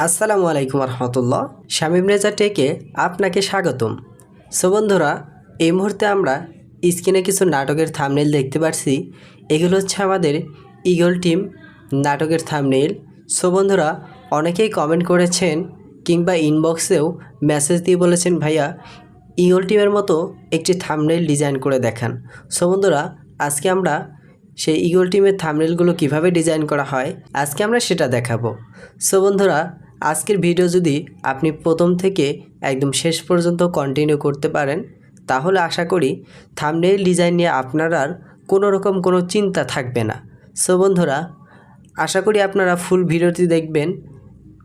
আসসালামু আলাইকুম রহমতুল্লাহ। শামীম রেজা টেকে আপনাকে স্বাগতম। সো বন্ধুরা, এই মুহূর্তে আমরা স্ক্রিনে কিছু নাটকের থামনেল দেখতে পাচ্ছি এগুলো হচ্ছে আমাদের ইগল টিম নাটকের থামনেল সো বন্ধুরা, অনেকেই কমেন্ট করেছেন কিংবা ইনবক্সেও মেসেজ দিয়ে বলেছেন, ভাইয়া ইগল টিমের মতো একটি থামনেল ডিজাইন করে দেখান। সো বন্ধুরা, আজকে আমরা সেই ইগল টিমের থামনেলগুলো কীভাবে ডিজাইন করা হয়, আজকে আমরা সেটা দেখাবো। সো বন্ধুরা আজকের ভিডিও যদি আপনি প্রথম থেকে একদম শেষ পর্যন্ত কন্টিনিউ করতে পারেন, তাহলে আশা করি থামনেল ডিজাইন নিয়ে আপনার আর কোনো রকম কোনো চিন্তা থাকবে না। সো বন্ধুরা, আশা করি আপনারা ফুল ভিডিওটি দেখবেন।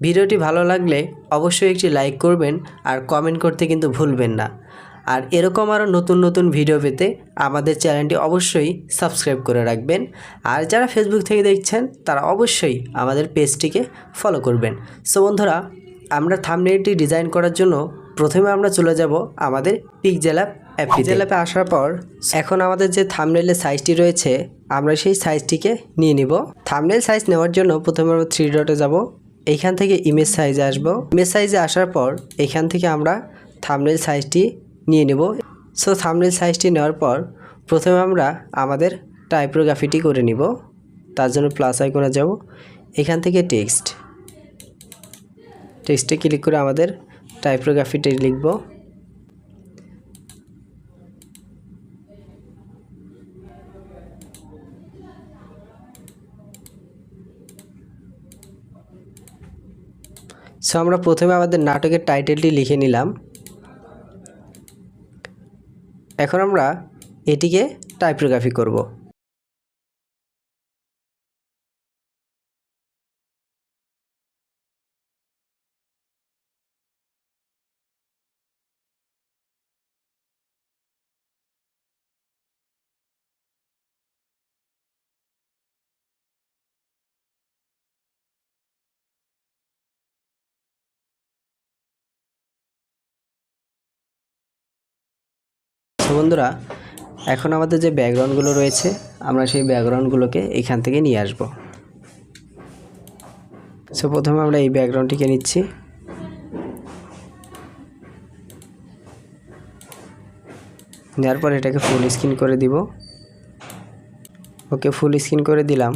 ভিডিওটি ভালো লাগলে অবশ্যই একটি লাইক করবেন আর কমেন্ট করতে কিন্তু ভুলবেন না। আর এরকম আরও নতুন নতুন ভিডিও পেতে আমাদের চ্যানেলটি অবশ্যই সাবস্ক্রাইব করে রাখবেন। আর যারা ফেসবুক থেকে দেখছেন, তারা অবশ্যই আমাদের পেজটিকে ফলো করবেন। সো বন্ধুরা, আমরা থামনেলটি ডিজাইন করার জন্য প্রথমে আমরা চলে যাব আমাদের পিকজেল অ্যাপ অ্যাপ পিকজেল আসার পর এখন আমাদের যে থামনেলের সাইজটি রয়েছে, আমরা সেই সাইজটিকে নিয়ে নিব। থামনেল সাইজ নেওয়ার জন্য প্রথমে আমরা থ্রি ডটে যাব। এইখান থেকে ইমেজ সাইজে আসব। ইমেজ সাইজে আসার পর এখান থেকে আমরা থামনেল সাইজটি নিয়ে নেব। সো থামনেল সাইজটি নেওয়ার পর প্রথমে আমরা আমাদের টাইপোগ্রাফিটি করে নিব। তার জন্য প্লাস আইকনে যাব। এখান থেকে টেক্সট টেক্সটে ক্লিক করে আমাদের টাইপোগ্রাফিটি লিখব। সো আমরা প্রথমে আমাদের নাটকের টাইটেলটি লিখে নিলাম। এখন আমরা এটিকে টাইপোগ্রাফি করব। তো বন্ধুরা, এখন আমাদের যে ব্যাকগ্রাউন্ডগুলো রয়েছে, আমরা সেই ব্যাকগ্রাউন্ডগুলোকে এখান থেকে নিয়ে আসব। সো প্রথমে আমরা এই ব্যাকগ্রাউন্ডটিকে নিচ্ছি। নেওয়ার পর এটাকে ফুল স্ক্রিন করে দিব। ওকে ফুল স্ক্রিন করে দিলাম।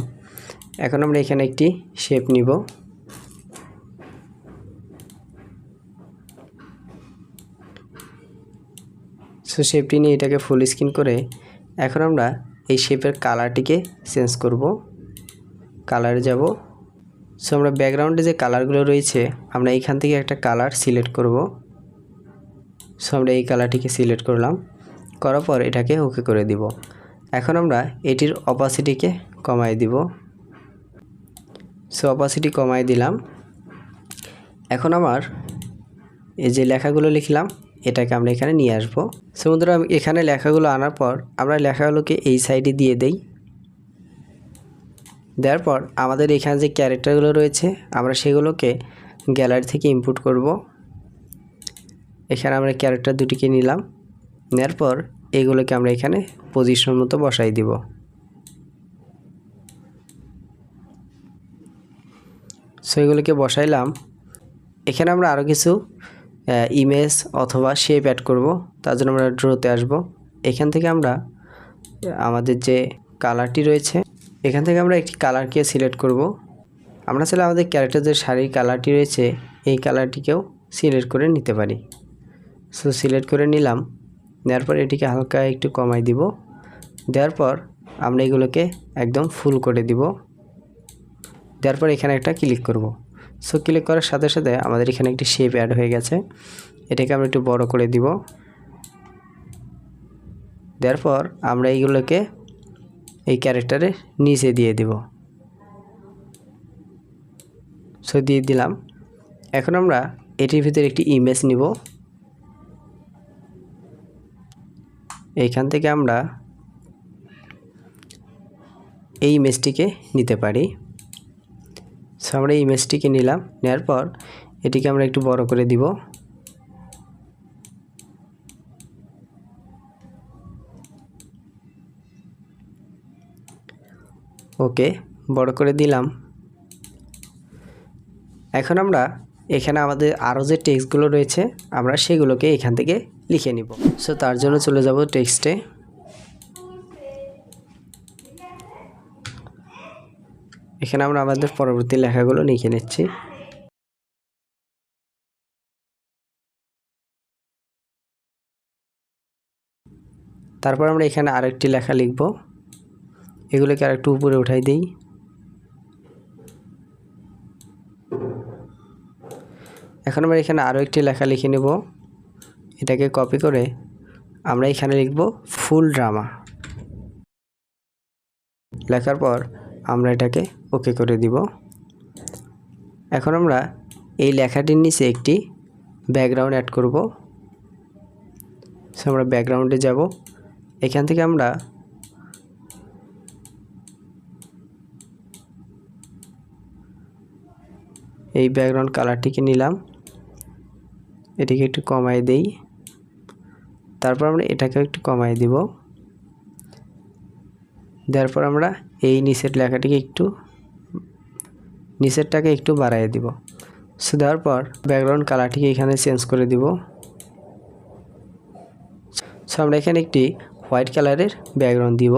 এখন আমরা এখানে একটি শেপ নিব। সো শেপটি নিয়ে এটাকে ফুল স্ক্রিন করে এখন আমরা এই শেপের কালারটিকে চেঞ্জ করব। কালারে যাব। সো আমরা ব্যাকগ্রাউন্ডে যে কালারগুলো রয়েছে, আমরা এইখান থেকে একটা কালার সিলেক্ট করব। সো আমরা এই কালারটিকে সিলেক্ট করলাম। করার পর এটাকে ওকে করে দিব। এখন আমরা এটির অপাসিটিকে কমাই দিব। সো অপাসিটি কমাই দিলাম। এখন আমার এই যে লেখাগুলো লিখলাম এটাকে আমরা এখানে নিয়ে আসব। সমুদ্র এখানে লেখাগুলো আনার পর আমরা লেখাগুলোকে এই সাইডে দিয়ে দেই। দেওয়ার পর আমাদের এখানে যে ক্যারেক্টারগুলো রয়েছে, আমরা সেগুলোকে গ্যালারি থেকে ইনপুট করব। এখানে আমরা ক্যারেক্টার দুটিকে নিলাম। নেওয়ার পর এগুলোকে আমরা এখানে পজিশন মতো বসাই দিব। সো এগুলোকে বসাইলাম। এখানে আমরা আরও কিছু ইমেজ অথবা শেপ অ্যাড করব, তার জন্য আমরা ড্রোতে আসব। এখান থেকে আমরা, আমাদের যে কালারটি রয়েছে, এখান থেকে আমরা একটি কালারকে সিলেক্ট করব। আমরা চাইলে আমাদের ক্যারেক্টার যে শাড়ির কালারটি রয়েছে, এই কালারটিকেও সিলেক্ট করে নিতে পারি। সো সিলেক্ট করে নিলাম, নেওয়ার পর এটিকে হালকা একটু কমাই দিব। দেওয়ার পর আমরা এগুলোকে একদম ফুল করে দিব। দেওয়ার পর এখানে একটা ক্লিক করব। সো ক্লিক করার সাথে সাথে আমাদের এখানে একটি শেপ অ্যাড হয়ে গেছে। এটাকে আমরা একটু বড় করে দিব। দেওয়ার আমরা এইগুলোকে এই ক্যারেক্টারে নিচে দিয়ে দিব। সো দিয়ে দিলাম। এখন আমরা এটির ভিতরে একটি ইমেজ নিব। এইখান থেকে আমরা এই ইমেজটিকে নিতে পারি। সো আমরা ইমেজটিকে নিলাম। নেওয়ার পর এটিকে আমরা একটু বড় করে দিব। ওকে বড় করে দিলাম। এখন আমরা এখানে আমাদের আরও যে টেক্সটগুলো রয়েছে, আমরা সেগুলোকে এখান থেকে লিখে নিব। সো তার জন্য চলে যাব টেক্সটে এখানে আমরা আমাদের পরবর্তী লেখাগুলো লিখে নিচ্ছি। তারপর আমরা এখানে আরেকটি লেখা লিখব। এগুলোকে আরেকটু উপরে উঠাই দিই। এখন আমরা এখানে আরও একটি লেখা লিখে নেব। এটাকে কপি করে আমরা এখানে লিখব ফুল ড্রামা লেখার পর আমরা এটাকে ওকে করে দিব। এখন আমরা এই লেখাটির নিচে একটি ব্যাকগ্রাউন্ড অ্যাড করব। সো আমরা ব্যাকগ্রাউন্ডে যাব। এখান থেকে আমরা এই ব্যাকগ্রাউন্ড কালারটিকে নিলাম। এটিকে একটু কমাই দেই। তারপর আমরা এটাকে একটু কমাই দিব। দেওয়ার পর আমরা এই লেখাটিকে একটু, নিচেরটাকে একটু বাড়াই দিব। সো দেওয়ার পর ব্যাকগ্রাউন্ড কালারটিকে এখানে চেঞ্জ করে দিব। সো আমরা এখানে একটি হোয়াইট কালারের ব্যাকগ্রাউন্ড দিব।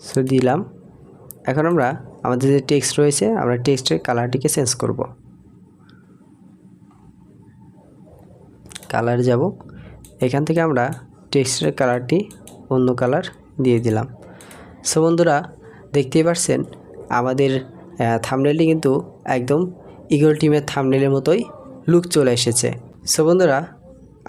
সো দিলাম। এখন আমরা আমাদের যে টেক্সট রয়েছে, আমরা টেক্সটের কালারটিকে চেঞ্জ করব। কালার যাব। এখান থেকে আমরা টেক্সটের কালারটি অন্য কালার দিয়ে দিলাম। সো বন্ধুরা, দেখতেই পাচ্ছেন আমাদের থামনেলটি কিন্তু একদম ইগল টিমের থামনেলের মতোই লুক চলে এসেছে। সো বন্ধুরা,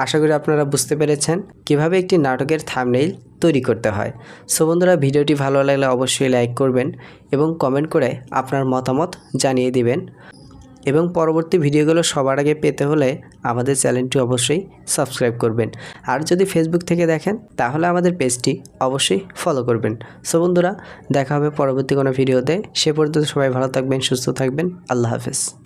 আশা করি আপনারা বুঝতে পেরেছেন কীভাবে একটি নাটকের থামনেইল তৈরি করতে হয়। সো বন্ধুরা, ভিডিওটি ভালো লাগলে অবশ্যই লাইক করবেন এবং কমেন্ট করে আপনার মতামত জানিয়ে দিবেন। এবং পরবর্তী ভিডিওগুলো সবার আগে পেতে হলে আমাদের চ্যানেলটি অবশ্যই সাবস্ক্রাইব করবেন। আর যদি ফেসবুক থেকে দেখেন, তাহলে আমাদের পেজটি অবশ্যই ফলো করবেন। সো বন্ধুরা, দেখা হবে পরবর্তী কোনো ভিডিওতে। সে পর্যন্ত সবাই ভালো থাকবেন, সুস্থ থাকবেন। আল্লাহ হাফেজ।